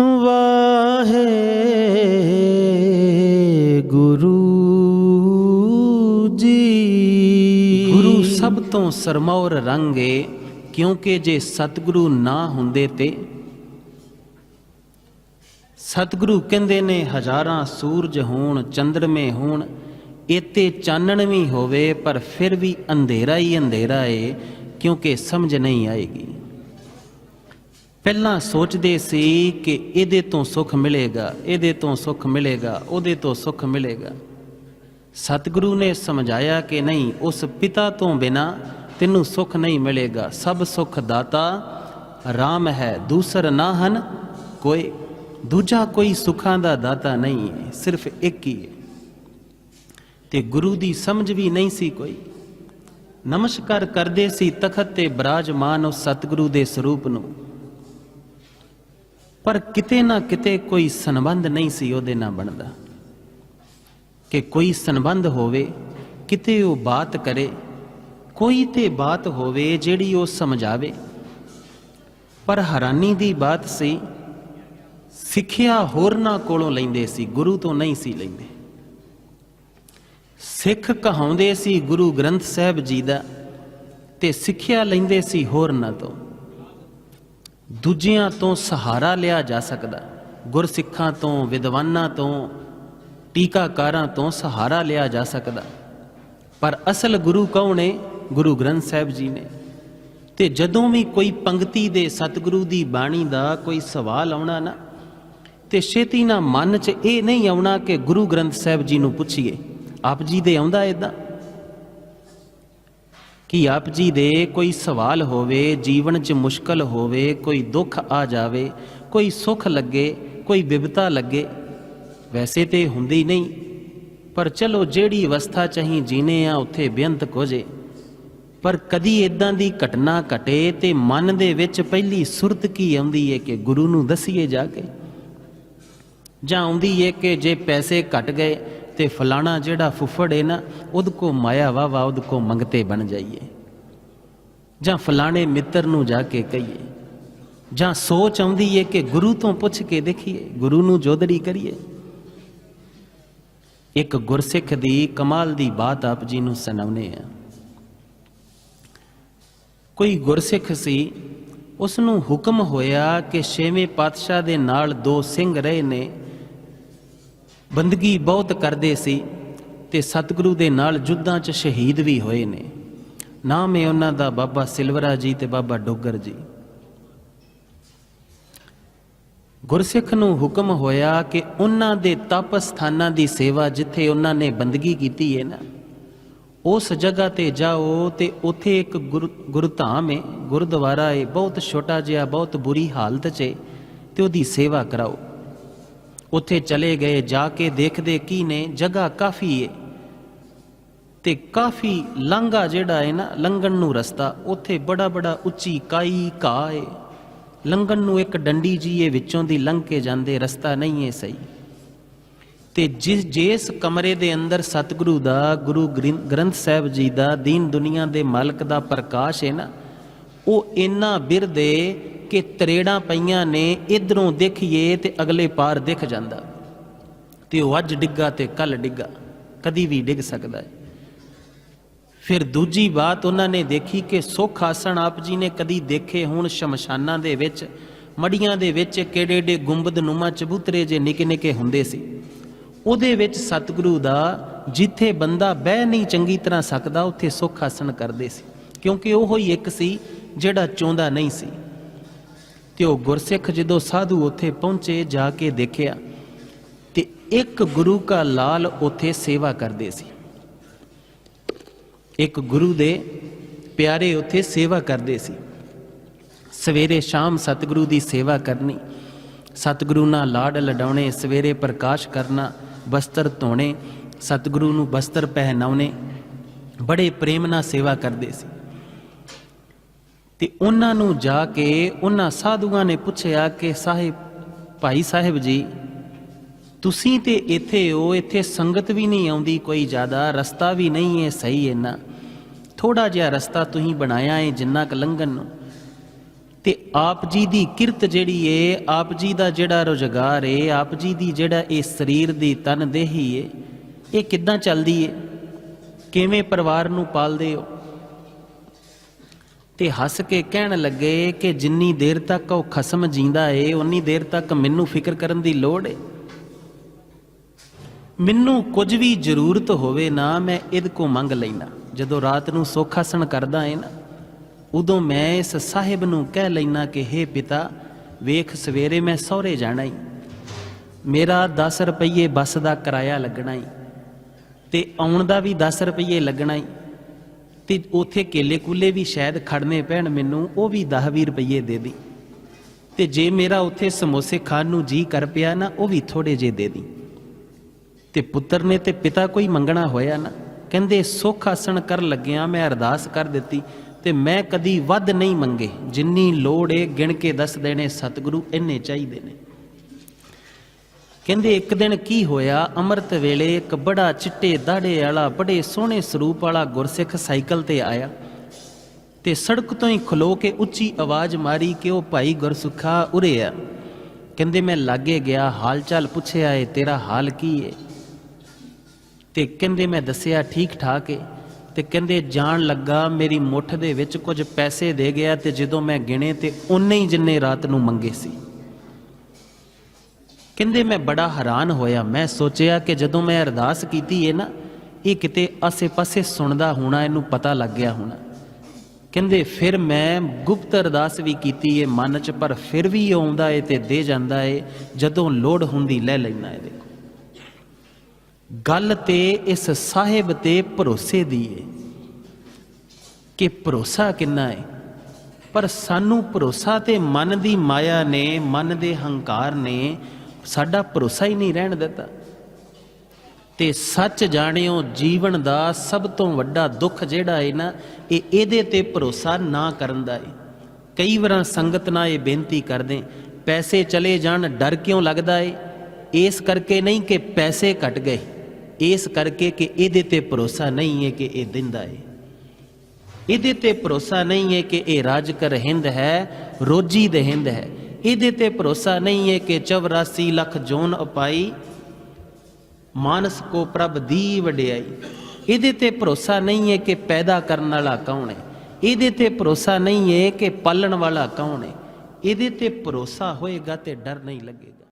ਵਾਹੇ ਗੁਰੂ ਜੀ। ਗੁਰੂ ਸਭ ਤੋਂ ਸਰਮੌਰ ਰੰਗ ਏ ਕਿਉਂਕਿ ਜੇ ਸਤਿਗੁਰੂ ਨਾ ਹੁੰਦੇ ਤੇ? ਸਤਿਗੁਰੂ ਕਹਿੰਦੇ ਨੇ, ਹਜ਼ਾਰਾਂ ਸੂਰਜ ਹੋਣ, ਚੰਦਰਮੇ ਹੋਣ ਇਤੇ ਚਾਨਣ ਵੀ ਹੋਵੇ, ਪਰ ਫਿਰ ਵੀ ਅੰਧੇਰਾ ਹੀ ਅੰਧੇਰਾ ਏ, ਕਿਉਂਕਿ ਸਮਝ ਨਹੀਂ ਆਏਗੀ। ਪਹਿਲਾਂ ਸੋਚਦੇ ਸੀ ਕਿ ਇਹਦੇ ਤੋਂ ਸੁੱਖ ਮਿਲੇਗਾ, ਇਹਦੇ ਤੋਂ ਸੁੱਖ ਮਿਲੇਗਾ, ਉਹਦੇ ਤੋਂ ਸੁੱਖ ਮਿਲੇਗਾ। ਸਤਿਗੁਰੂ ਨੇ ਸਮਝਾਇਆ ਕਿ ਨਹੀਂ, ਉਸ ਪਿਤਾ ਤੋਂ ਬਿਨਾ ਤੈਨੂੰ ਸੁੱਖ ਨਹੀਂ ਮਿਲੇਗਾ। ਸਭ ਸੁੱਖ ਦਾਤਾ RAM ਹੈ, ਦੂਸਰ ਨਾ ਹਨ, ਕੋਈ, ਦੂਜਾ ਕੋਈ ਸੁੱਖਾਂ ਦਾ ਦਾਤਾ ਨਹੀਂ ਹੈ ਸਿਰਫ ਇੱਕ ਹੀ ਹੈ। ਤੇ ਗੁਰੂ ਦੀ ਸਮਝ ਵੀ ਨਹੀਂ ਸੀ ਕੋਈ। ਨਮਸਕਾਰ ਕਰਦੇ ਸੀ ਤਖਤ ਤੇ ਬਿਰਾਜਮਾਨ ਉਸ ਸਤਿਗੁਰੂ ਦੇ ਸਰੂਪ ਨੂੰ। ਪਰ ਕਿਤੇ ਨਾ ਕਿਤੇ ਕੋਈ ਸੰਬੰਧ ਨਹੀਂ ਸੀ ਉਹਦੇ ਨਾਲ ਬਣਦਾ। ਕਿ ਕੋਈ ਸੰਬੰਧ ਹੋਵੇ, ਕਿਤੇ ਉਹ ਬਾਤ ਕਰੇ, ਕੋਈ ਤੇ ਬਾਤ ਹੋਵੇ ਜਿਹੜੀ ਉਹ ਸਮਝਾਵੇ। ਪਰ ਹੈਰਾਨੀ ਦੀ ਬਾਤ ਸੀ, ਸਿੱਖਿਆ ਹੋਰਨਾਂ ਕੋਲੋਂ ਲੈਂਦੇ ਸੀ, ਗੁਰੂ ਤੋਂ ਨਹੀਂ ਸੀ ਲੈਂਦੇ। ਸਿੱਖ ਕਹਾਉਂਦੇ ਸੀ, ਗੁਰੂ ਗ੍ਰੰਥ ਸਾਹਿਬ ਜੀ ਦਾ ਤੇ ਸਿੱਖਿਆ ਲੈਂਦੇ ਸੀ ਹੋਰਨਾਂ ਤੋਂ। ਦੂਜਿਆਂ ਤੋਂ ਸਹਾਰਾ ਲਿਆ ਜਾ ਸਕਦਾ। ਗੁਰਸਿੱਖਾਂ ਤੋਂ, ਵਿਦਵਾਨਾਂ ਤੋਂ, ਟੀਕਾਕਾਰਾਂ ਤੋਂ ਸਹਾਰਾ ਲਿਆ ਜਾ ਸਕਦਾ। ਪਰ ਅਸਲ ਗੁਰੂ ਕੌਣ ਹੈ ਗੁਰੂ ਗ੍ਰੰਥ ਸਾਹਿਬ ਜੀ ਨੇ। ਤੇ ਜਦੋਂ ਵੀ ਕੋਈ ਪੰਕਤੀ ਦੇ ਸਤਿਗੁਰੂ ਦੀ ਬਾਣੀ ਦਾ ਕੋਈ ਸਵਾਲ ਆਉਣਾ ਨਾ, ਤੇ ਛੇਤੀ ਨਾ ਮਨ 'ਚ ਇਹ ਨਹੀਂ ਆਉਣਾ ਕਿ ਗੁਰੂ ਗ੍ਰੰਥ ਸਾਹਿਬ ਜੀ ਨੂੰ ਪੁੱਛੀਏ। ਆਪ ਜੀ ਦੇ ਆਉਂਦਾ ਇਦਾਂ ਕਿ ਆਪ ਜੀ ਦੇ ਕੋਈ ਸਵਾਲ ਹੋਵੇ, ਜੀਵਨ 'ਚ ਮੁਸ਼ਕਲ ਹੋਵੇ, ਕੋਈ ਦੁੱਖ ਆ ਜਾਵੇ, ਕੋਈ ਸੁੱਖ ਲੱਗੇ, ਕੋਈ ਵਿਪਤਾ ਲੱਗੇ, ਵੈਸੇ ਤੇ ਹੁੰਦੀ ਨਹੀਂ, ਪਰ ਚਲੋ ਜਿਹੜੀ ਅਵਸਥਾ ਚਾਹੀ ਜੀਨੇ ਆ ਉੱਥੇ ਬੇਅੰਤ ਕੋ ਪਰ ਕਦੀ ਇਦਾਂ ਦੀ ਘਟਨਾ ਘਟੇ ਤੇ ਮਨ ਦੇ ਵਿੱਚ ਪਹਿਲੀ ਸੁਰਤ ਕੀ ਆਉਂਦੀ ਹੈ ਕਿ ਗੁਰੂ ਨੂੰ ਦਸੀਏ ਜਾ ਕੇ? ਜਾਂ ਆਉਂਦੀ ਹੈ ਕਿ ਜੇ ਪੈਸੇ ਘਟ ਗਏ ਤੇ ਫਲਾਣਾ ਜਿਹੜਾ ਫੁੱਫੜ ਹੈ ਨਾ, ਉਹਦ ਕੋ ਮਾਇਆ ਵਾ ਵਾ ਉਹਦ ਕੋ ਮੰਗਤੇ ਬਣ ਜਾਈਏ। ਜਾਂ ਫਲਾਣੇ ਮਿੱਤਰ ਨੂੰ ਜਾ ਕੇ ਕਹੀਏ, ਜਾਂ ਸੋਚ ਆਉਂਦੀ ਹੈ ਕਿ ਗੁਰੂ ਤੋਂ ਪੁੱਛ ਕੇ ਦੇਖੀਏ, ਗੁਰੂ ਨੂੰ ਜੋਦੜੀ ਕਰੀਏ। ਇੱਕ ਗੁਰਸਿੱਖ ਦੀ ਕਮਾਲ ਦੀ ਬਾਤ ਆਪ ਜੀ ਨੂੰ ਸੁਣਾਉਨੇ ਆ ਕੋਈ ਗੁਰਸਿੱਖ ਸੀ ਉਸ ਨੂੰ ਹੁਕਮ ਹੋਇਆ ਕਿ ਛੇਵੇਂ ਪਾਤਸ਼ਾਹ ਦੇ ਨਾਲ ਦੋ ਸਿੰਘ ਰਹੇ ਨੇ। ਬੰਦਗੀ ਬਹੁਤ ਕਰਦੇ ਸੀ ਤੇ ਸਤਿਗੁਰੂ ਦੇ ਨਾਲ ਜੁੱਧਾਂ 'ਚ ਸ਼ਹੀਦ ਵੀ ਹੋਏ ਨੇ। ਨਾਮ ਹੈ ਉਹਨਾਂ ਦਾ ਬਾਬਾ ਸਿਲਵਰਾ ਜੀ ਤੇ ਬਾਬਾ ਡੋਗਰ ਜੀ। ਗੁਰਸਿੱਖ ਨੂੰ ਹੁਕਮ ਹੋਇਆ ਕਿ ਉਹਨਾਂ ਦੇ ਤਪ ਸਥਾਨਾਂ ਦੀ ਸੇਵਾ ਜਿੱਥੇ ਉਹਨਾਂ ਨੇ ਬੰਦਗੀ ਕੀਤੀ ਹੈ ਨਾ, ਉਸ ਜਗ੍ਹਾ ਤੇ ਜਾਓ ਤੇ ਉੱਥੇ ਇੱਕ ਗੁਰ- ਗੁਰਧਾਮ ਹੈ, ਗੁਰਦੁਆਰਾ ਹੈ, ਬਹੁਤ ਛੋਟਾ ਜਿਹਾ, ਬਹੁਤ ਬੁਰੀ ਹਾਲਤ 'ਚ ਹੈ ਤੇ ਉਹਦੀ ਸੇਵਾ ਕਰਾਓ। ਉੱਥੇ ਚਲੇ ਗਏ, ਜਾ ਕੇ ਦੇਖਦੇ ਕੀ ਨੇ, ਜਗ੍ਹਾ ਕਾਫੀ ਹੈ। ਤੇ ਕਾਫੀ ਲਾਂਘਾ ਜਿਹੜਾ ਹੈ ਨਾ, ਲੰਘਣ ਨੂੰ ਰਸਤਾ, ਉੱਥੇ ਬੜਾ ਬੜਾ ਉੱਚੀ ਕਾਈ ਘਾਹ ਹੈ ਲੰਘਣ ਨੂੰ ਇੱਕ ਡੰਡੀ ਜੀ ਇਹ ਵਿੱਚੋਂ ਦੀ ਲੰਘ ਕੇ ਜਾਂਦੇ, ਰਸਤਾ ਨਹੀਂ ਹੈ ਸਹੀ। ਤੇ ਜਿਸ ਜਿਸ ਕਮਰੇ ਦੇ ਅੰਦਰ ਸਤਿਗੁਰੂ ਦਾ, ਗੁਰੂ ਗ੍ਰਿੰ- ਗ੍ਰੰਥ ਸਾਹਿਬ ਜੀ ਦਾ, ਦੀਨ ਦੁਨੀਆ ਦੇ ਮਾਲਕ ਦਾ ਪ੍ਰਕਾਸ਼ ਹੈ ਨਾ, ਉਹ ਇੰਨਾ ਬਿਰਦੇ ਕਿ ਤਰੇੜਾਂ ਪਈਆਂ ਨੇ, ਇਧਰੋਂ ਦੇਖੀਏ ਤੇ ਅਗਲੇ ਪਾਰ ਦਿਖ ਜਾਂਦਾ। ਤੇ ਉਹ ਅੱਜ ਡਿੱਗਾ ਤੇ ਕੱਲ ਡਿੱਗਾ, ਕਦੀ ਵੀ ਡਿੱਗ ਸਕਦਾ ਹੈ ਫਿਰ ਦੂਜੀ ਬਾਤ ਉਹਨਾਂ ਨੇ ਦੇਖੀ ਕਿ ਸੁੱਖ ਆਸਣ ਆਪ ਜੀ ਨੇ ਕਦੀ ਦੇਖੇ ਹੁਣ ਸ਼ਮਸ਼ਾਨਾਂ ਦੇ ਵਿੱਚ, ਮੜੀਆਂ ਦੇ ਵਿੱਚ ਕਿਹੜੇ ਏਡੇ ਗੁੰਬਦ ਨੁਮਾ ਚਬੂਤਰੇ ਜੇ ਨਿੱਕੇ ਨਿੱਕੇ ਹੁੰਦੇ ਸੀ। ਉਹਦੇ ਵਿੱਚ ਸਤਿਗੁਰੂ ਦਾ ਜਿੱਥੇ ਬੰਦਾ ਬਹਿ ਨਹੀਂ ਚੰਗੀ ਤਰ੍ਹਾਂ ਸਕਦਾ, ਉੱਥੇ ਸੁੱਖ ਆਸਣ ਕਰਦੇ ਸੀ। ਕਿਉਂਕਿ ਉਹ ਹੀ ਇੱਕ ਸੀ ਜਿਹੜਾ ਚੋਂਦਾ ਨਹੀਂ ਸੀ। ਤੇ ਉਹ ਗੁਰਸਿੱਖ ਜਦੋਂ ਸਾਧੂ ਉੱਥੇ ਪਹੁੰਚੇ, ਜਾ ਕੇ ਦੇਖਿਆ ਤੇ ਇੱਕ ਗੁਰੂ ਕਾ ਲਾਲ ਉੱਥੇ ਸੇਵਾ ਕਰਦੇ ਸੀ। ਇੱਕ ਗੁਰੂ ਦੇ ਪਿਆਰੇ ਉੱਥੇ ਸੇਵਾ ਕਰਦੇ ਸੀ। ਸਵੇਰੇ ਸ਼ਾਮ ਸਤਿਗੁਰੂ ਦੀ ਸੇਵਾ ਕਰਨੀ, ਸਤਿਗੁਰੂ ਨਾਲ ਲਾੜ ਲਡਾਉਣੇ, ਸਵੇਰੇ ਪ੍ਰਕਾਸ਼ ਕਰਨਾ ਵਸਤਰ ਧੋਣੇ, ਸਤਿਗੁਰੂ ਨੂੰ ਬਸਤਰ ਪਹਿਨਾਉਣੇ, ਬੜੇ ਪ੍ਰੇਮ ਨਾਲ ਸੇਵਾ ਕਰਦੇ ਸੀ। ਤੇ ਉਹਨਾਂ ਨੂੰ ਜਾ ਕੇ ਉਹਨਾਂ ਸਾਧੂਆਂ ਨੇ ਪੁੱਛਿਆ ਕਿ ਸਾਹਿਬ, ਭਾਈ ਸਾਹਿਬ ਜੀ ਤੁਸੀਂ ਤੇ ਇੱਥੇ ਹੋ, ਇੱਥੇ ਸੰਗਤ ਵੀ ਨਹੀਂ ਆਉਂਦੀ, ਕੋਈ ਜ਼ਿਆਦਾ ਰਸਤਾ ਵੀ ਨਹੀਂ ਹੈ, ਸਹੀ ਇੰਨਾ ਥੋੜਾ ਜਿਹਾ ਰਸਤਾ ਤੁਸੀਂ ਬਣਾਇਆ ਹੈ ਜਿੰਨਾ ਕ ਲੰਘਣ ਨੂੰ। ਤੇ ਆਪ ਜੀ ਦੀ ਕਿਰਤ ਜਿਹੜੀ ਏ ਆਪ ਜੀ ਦਾ ਜਿਹੜਾ ਰੁਜ਼ਗਾਰ ਏ ਆਪ ਜੀ ਦੀ ਜਿਹੜਾ ਇਹ ਸਰੀਰ ਦੀ ਤਨ ਦੇਹੀ ਏ ਇਹ ਕਿੱਦਾਂ ਚੱਲਦੀ ਏ ਕਿਵੇਂ ਪਰਿਵਾਰ ਨੂੰ ਪਾਲਦੇ ਹੋ? ਤੇ ਹੱਸ ਕੇ ਕਹਿਣ ਲੱਗੇ ਕਿ ਜਿੰਨੀ ਦੇਰ ਤੱਕ ਉਹ ਖਸਮ ਜਿੰਦਾ ਏ ਉਨੀ ਦੇਰ ਤੱਕ ਮੈਨੂੰ ਫਿਕਰ ਕਰਨ ਦੀ ਲੋੜ ਏ ਮੈਨੂੰ ਕੁਝ ਵੀ ਜ਼ਰੂਰਤ ਹੋਵੇ ਨਾ ਮੈਂ ਇਹਦੇ ਕੋ ਮੰਗ ਲੈਣਾ ਜਦੋਂ ਰਾਤ ਨੂੰ ਸੁੱਖ ਆਸਣ ਕਰਦਾ ਏ ਨਾ, ਉਦੋਂ ਮੈਂ ਇਸ ਸਾਹਿਬ ਨੂੰ ਕਹਿ ਲੈਣਾ ਕਿ, ਹੇ ਪਿਤਾ, ਵੇਖ, ਸਵੇਰੇ ਮੈਂ ਸਹੁਰੇ ਜਾਣਾ ਈ। ਮੇਰਾ 10 ਰੁਪਏ ਬੱਸ ਦਾ ਕਿਰਾਇਆ ਲੱਗਣਾ ਈ ਤੇ ਆਉਣ ਦਾ ਵੀ 10 ਰੁਪਏ ਲੱਗਣਾ ਈ ਤੇ ਉਥੇ ਕੇਲੇ ਕੂਲੇ ਵੀ ਸ਼ਾਇਦ ਖੜਨੇ ਪੈਣ ਮੈਨੂੰ, ਉਹ ਵੀ 10-20 ਰੁਪਏ ਦੇ ਦੀ। ਤੇ ਜੇ ਮੇਰਾ ਉਥੇ ਸਮੋਸੇ ਖਾਣ ਨੂੰ ਜੀ ਕਰ ਪਿਆ ਨਾ, ਉਹ ਵੀ ਥੋੜੇ ਜੇ ਦੇ ਦੀ। ਤੇ ਪੁੱਤਰ ਨੇ ਤੇ ਪਿਤਾ ਕੋਈ ਮੰਗਣਾ ਹੋਇਆ ਨਾ? ਕਹਿੰਦੇ, ਸੁੱਖ ਆਸਣ ਕਰ ਲੱਗਿਆ, ਮੈਂ ਅਰਦਾਸ ਕਰ ਦਿੱਤੀ ਤੇ ਮੈਂ ਕਦੀ ਵੱਧ ਨਹੀਂ ਮੰਗੇ। ਜਿੰਨੀ ਲੋੜ ਏ ਗਿਣ ਕੇ ਦੱਸ ਦੇਣੇ, ਸਤਿਗੁਰੂ ਇੰਨੇ ਚਾਹੀਦੇ ਨੇ। ਕਹਿੰਦੇ, ਇੱਕ ਦਿਨ ਕੀ ਹੋਇਆ? ਅੰਮ੍ਰਿਤ ਵੇਲੇ ਇੱਕ ਬੜਾ ਚਿੱਟੇ ਦਾੜੇ ਵਾਲਾ, ਬੜੇ ਸੋਹਣੇ ਸਰੂਪ ਵਾਲਾ ਗੁਰਸਿੱਖ ਸਾਈਕਲ ਤੇ ਆਇਆ ਤੇ ਸੜਕ ਤੋਂ ਹੀ ਖਲੋ ਕੇ ਉੱਚੀ ਆਵਾਜ਼ ਮਾਰੀ ਕਿ ਉਹ ਭਾਈ ਗੁਰਸੁਖਾ ਉਰੇ ਆ। ਕਹਿੰਦੇ, ਮੈਂ ਲਾਗੇ ਗਿਆ, ਹਾਲ ਚਾਲ ਪੁੱਛਿਆ ਏ, ਤੇਰਾ ਹਾਲ ਕੀ ਏ? ਤੇ ਕਹਿੰਦੇ ਮੈਂ ਦੱਸਿਆ ਠੀਕ ਠਾਕ ਏ, ਤੇ ਕਹਿੰਦੇ ਜਾਣ ਲੱਗਾ ਮੇਰੀ ਮੁੱਠ ਦੇ ਵਿੱਚ ਕੁਝ ਪੈਸੇ ਦੇ ਗਿਆ ਤੇ ਜਦੋਂ ਮੈਂ ਗਿਣੇ ਤੇ ਉਨੇ ਹੀ ਜਿੰਨੇ ਰਾਤ ਨੂੰ ਮੰਗੇ ਸੀ। ਕਹਿੰਦੇ ਮੈਂ ਬੜਾ ਹੈਰਾਨ ਹੋਇਆ, ਮੈਂ ਸੋਚਿਆ ਕਿ ਜਦੋਂ ਮੈਂ ਅਰਦਾਸ ਕੀਤੀ ਏ ਨਾ, ਇਹ ਕਿਤੇ ਆਸੇ-ਪਾਸੇ ਸੁਣਦਾ ਹੋਣਾ, ਇਹਨੂੰ ਪਤਾ ਲੱਗ ਗਿਆ ਹੋਣਾ। ਕਹਿੰਦੇ ਫਿਰ ਮੈਂ ਗੁਪਤ ਅਰਦਾਸ ਵੀ ਕੀਤੀ ਏ ਮਨ 'ਚ, ਪਰ ਫਿਰ ਵੀ ਆਉਂਦਾ ਏ ਤੇ ਦੇ ਜਾਂਦਾ ਏ, ਜਦੋਂ ਲੋੜ ਹੁੰਦੀ ਲੈ ਲੈਣਾ ਇਹਦੇ ਗੱਲ ਤੇ ਇਸ ਸਾਹਿਬ ਤੇ ਭਰੋਸੇ ਦੀ ਏ ਕਿ ਭਰੋਸਾ ਕਿੰਨਾ ਹੈ ਪਰ ਸਾਨੂੰ ਭਰੋਸਾ ਤੇ ਮਨ ਦੀ ਮਾਇਆ ਨੇ, ਮਨ ਦੇ ਹੰਕਾਰ ਨੇ ਸਾਡਾ ਭਰੋਸਾ ਹੀ ਨਹੀਂ ਰਹਿਣ ਦਿੱਤਾ। ਤੇ ਸੱਚ ਜਾਣਿਓ, ਜੀਵਨ ਦਾ ਸਭ ਤੋਂ ਵੱਡਾ ਦੁੱਖ ਜਿਹੜਾ ਹੈ ਨਾ, ਇਹ ਇਹਦੇ ਤੇ ਭਰੋਸਾ ਨਾ ਕਰਨ ਦਾ ਏ। ਕਈ ਵਾਰਾਂ ਸੰਗਤ ਨਾਲ ਇਹ ਬੇਨਤੀ ਕਰਦੇ, ਪੈਸੇ ਚਲੇ ਜਾਣ, ਡਰ ਕਿਉਂ ਲੱਗਦਾ ਏ? ਇਸ ਕਰਕੇ ਨਹੀਂ ਕਿ ਪੈਸੇ ਘਟ ਗਏ। ਇਸ ਕਰਕੇ ਕਿ ਇਹਦੇ ਤੇ ਭਰੋਸਾ ਨਹੀਂ ਹੈ ਕਿ ਇਹ ਦਿੰਦਾ ਏ। ਇਹਦੇ ਤੇ ਭਰੋਸਾ ਨਹੀਂ ਹੈ ਕਿ ਇਹ ਰਾਜ ਕਰ ਹਿੰਦ ਹੈ, ਰੋਜੀ ਦੇ ਹਿੰਦ ਹੈ। ਇਹਦੇ ਤੇ ਭਰੋਸਾ ਨਹੀਂ ਹੈ ਕਿ 84 ਲੱਖ ਜੋਨ ਉਪਾਈ ਮਾਨਸ ਕੋ ਪ੍ਰਭ ਦੀ ਵਡਿਆਈ ਇਹਦੇ ਤੇ ਭਰੋਸਾ ਨਹੀਂ ਹੈ ਕਿ ਪੈਦਾ ਕਰਨ ਵਾਲਾ ਕੌਣ ਹੈ। ਇਹਦੇ ਤੇ ਭਰੋਸਾ ਨਹੀਂ ਹੈ ਕਿ ਪਾਲਣ ਵਾਲਾ ਕੌਣ ਹੈ। ਇਹਦੇ ਤੇ ਭਰੋਸਾ ਹੋਏਗਾ ਤੇ ਡਰ ਨਹੀਂ ਲੱਗੇਗਾ।